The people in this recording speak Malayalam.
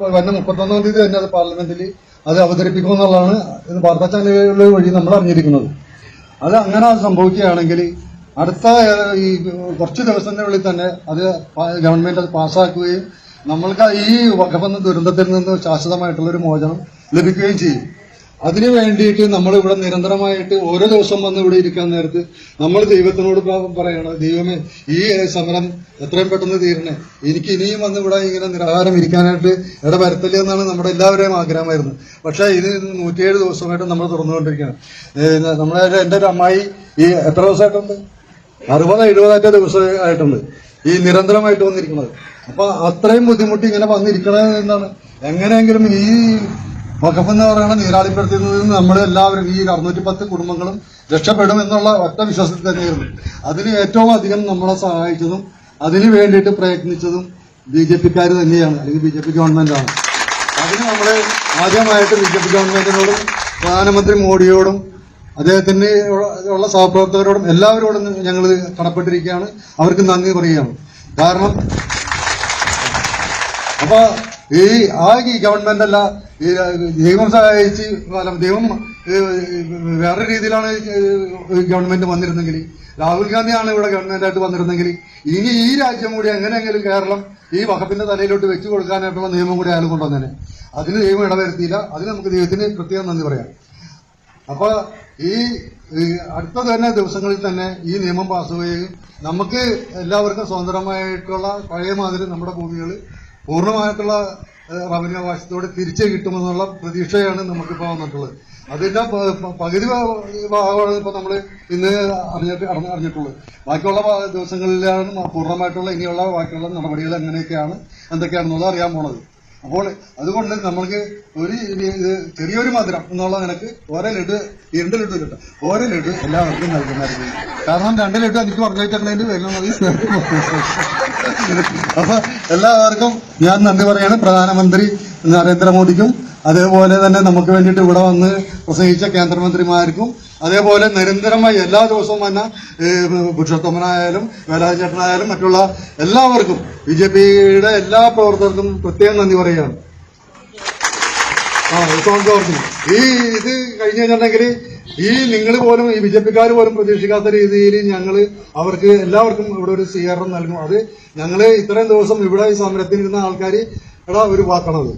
വരുന്ന മുപ്പത്തൊന്നാം തീയതി തന്നെ അത് പാർലമെന്റിൽ അത് അവതരിപ്പിക്കുമെന്നുള്ളതാണ് ഇത് വാർത്താ ചാനലുകൾ വഴി നമ്മൾ അറിഞ്ഞിരിക്കുന്നത്. അത് അങ്ങനെ അത് സംഭവിക്കുകയാണെങ്കിൽ അടുത്ത ഈ കുറച്ച് ദിവസത്തിനുള്ളിൽ തന്നെ അത് ഗവൺമെന്റ് അത് പാസ്സാക്കുകയും നമ്മൾക്ക് ഈ വകഫെന്ന ദുരന്തത്തിൽ നിന്ന് ശാശ്വതമായിട്ടുള്ള ഒരു മോചനം ലഭിക്കുകയും ചെയ്യും. അതിനു വേണ്ടിയിട്ട് നമ്മൾ ഇവിടെ നിരന്തരമായിട്ട് ഓരോ ദിവസം വന്ന് ഇവിടെ ഇരിക്കാൻ നേരത്ത് നമ്മൾ ദൈവത്തിനോട് പറയണം ദൈവമേ ഈ സമരം എത്രയും പെട്ടെന്ന് തീരണേ. എനിക്ക് ഇനിയും വന്ന് ഇവിടെ ഇങ്ങനെ നിരാഹാരം ഇരിക്കാനായിട്ട് ഇട വരത്തില്ല എന്നാണ് നമ്മുടെ എല്ലാവരുടെയും ആഗ്രഹമായിരുന്നു. പക്ഷേ ഇത് നൂറ്റിയേഴ് ദിവസമായിട്ട് നമ്മൾ തുറന്നുകൊണ്ടിരിക്കുകയാണ്. നമ്മളെ എന്റെ ഒരു അമ്മായി ഈ എത്ര ദിവസമായിട്ടുണ്ട്? അറുപത് എഴുപതായിട്ട് ദിവസമായിട്ടുണ്ട് ഈ നിരന്തരമായിട്ട് വന്നിരിക്കുന്നത്. അപ്പൊ അത്രയും ബുദ്ധിമുട്ട് ഇങ്ങനെ വന്നിരിക്കണത് എന്താണ് എങ്ങനെയെങ്കിലും ഈ വഖഫ് എന്ന് പറയുന്ന നീരാളിപ്പുറത്തിൽ നിന്ന് നമ്മൾ എല്ലാവരും ഈ അറുന്നൂറ്റി പത്ത് കുടുംബങ്ങളും രക്ഷപ്പെടും എന്നുള്ള ഒറ്റ വിശ്വാസത്തിൽ തന്നെയായിരുന്നു. അതിന് ഏറ്റവും അധികം നമ്മളെ സഹായിച്ചതും അതിന് വേണ്ടിയിട്ട് പ്രയത്നിച്ചതും ബി ജെ പിക്കാർ തന്നെയാണ് അല്ലെങ്കിൽ ബി ജെ പി ഗവൺമെന്റാണ്. അതിന് നമ്മൾ ആദ്യമായിട്ട് ബി ജെ പി ഗവൺമെന്റിനോടും പ്രധാനമന്ത്രി മോഡിയോടും അദ്ദേഹത്തിന് ഉള്ള സഹപ്രവർത്തകരോടും എല്ലാവരോടും ഞങ്ങൾ കടപ്പെട്ടിരിക്കുകയാണ്. അവർക്ക് നന്ദി പറയുകയാണ്. കാരണം അപ്പൊ ഈ ആ ഈ ഗവൺമെന്റ് അല്ല ദൈവം സഹായിച്ച് ദൈവം വേറെ രീതിയിലാണ് ഗവൺമെന്റ് വന്നിരുന്നെങ്കിൽ. രാഹുൽ ഗാന്ധിയാണ് ഇവിടെ ഗവൺമെന്റായിട്ട് വന്നിരുന്നെങ്കിൽ. ഇനി ഈ രാജ്യം കൂടി എങ്ങനെയെങ്കിലും കേരളം ഈ വകപ്പിന്റെ തലയിലോട്ട് വെച്ചു കൊടുക്കാനായിട്ടുള്ള നിയമം കൂടി അയാൾ കൊണ്ടുവന്നേനെ. അതിന് ദൈവം ഇടവരുത്തിയില്ല. അതിന് നമുക്ക് ദൈവത്തിന് പ്രത്യേകം നന്ദി പറയാം. അപ്പൊ ഈ അടുത്ത തന്നെ ദിവസങ്ങളിൽ തന്നെ ഈ നിയമം പാസ്സുകയും നമുക്ക് എല്ലാവർക്കും സ്വതന്ത്രമായിട്ടുള്ള പഴയ മാതിരി നമ്മുടെ ഭൂമികൾ പൂർണമായിട്ടുള്ള റവന്യൂ അവകാശത്തോടെ തിരിച്ചു കിട്ടുമെന്നുള്ള പ്രതീക്ഷയാണ് നമുക്കിപ്പോൾ വന്നിട്ടുള്ളത്. അതിന്റെ പകുതി ഭാഗമാണ് ഇപ്പൊ നമ്മൾ ഇന്ന് അറിഞ്ഞിട്ട് അറിഞ്ഞ- അറിഞ്ഞിട്ടുള്ളത്. ബാക്കിയുള്ള ദിവസങ്ങളിലാണ് പൂർണമായിട്ടുള്ള ഇനിയുള്ള ബാക്കിയുള്ള നടപടികൾ എങ്ങനെയൊക്കെയാണ് എന്തൊക്കെയാണെന്നുള്ളത് അറിയാൻ പോണത്. അപ്പോൾ അതുകൊണ്ട് നമ്മൾക്ക് ഒരു ചെറിയൊരു മധുരം എന്നുള്ള നിനക്ക് ഓരോ ലഡു രണ്ട് ലഡു കിട്ടും. ഓരോ ലഡു എല്ലാവർക്കും നൽകുന്നതായിരിക്കും. കാരണം രണ്ട് ലഡു എനിക്ക് പറഞ്ഞു വെച്ചിട്ടുണ്ടെങ്കിൽ വേഗം മതി അപ്പൊ എല്ലാവർക്കും ഞാൻ നന്ദി പറയാണ്. പ്രധാനമന്ത്രി നരേന്ദ്രമോദിക്കും. അതേപോലെ തന്നെ നമുക്ക് വേണ്ടിയിട്ട് ഇവിടെ വന്ന് പ്രസംഗിച്ച കേന്ദ്രമന്ത്രിമാർക്കും അതേപോലെ നിരന്തരമായി എല്ലാ ദിവസവും വന്ന പുരുഷോത്തമനായാലും വേലാചേട്ടനായാലും മറ്റുള്ള എല്ലാവർക്കും ബി ജെ പിയുടെ എല്ലാ പ്രവർത്തകർക്കും പ്രത്യേകം നന്ദി പറയുകയാണ്. ആ ടോൺ ജോർജിന് ഈ ഇത് കഴിഞ്ഞു കഴിഞ്ഞിട്ടുണ്ടെങ്കിൽ ഈ നിങ്ങൾ പോലും ഈ ബി ജെ പിക്കാർ പോലും പ്രതീക്ഷിക്കാത്ത രീതിയിൽ ഞങ്ങൾ അവർക്ക് എല്ലാവർക്കും ഇവിടെ ഒരു സ്വീകരണം നൽകും. അത് ഞങ്ങൾ ഇത്രയും ദിവസം ഇവിടെ ഈ സമരത്തിൽ ഇരുന്ന ആൾക്കാർ എടാ ഒരു വാക്കണത്.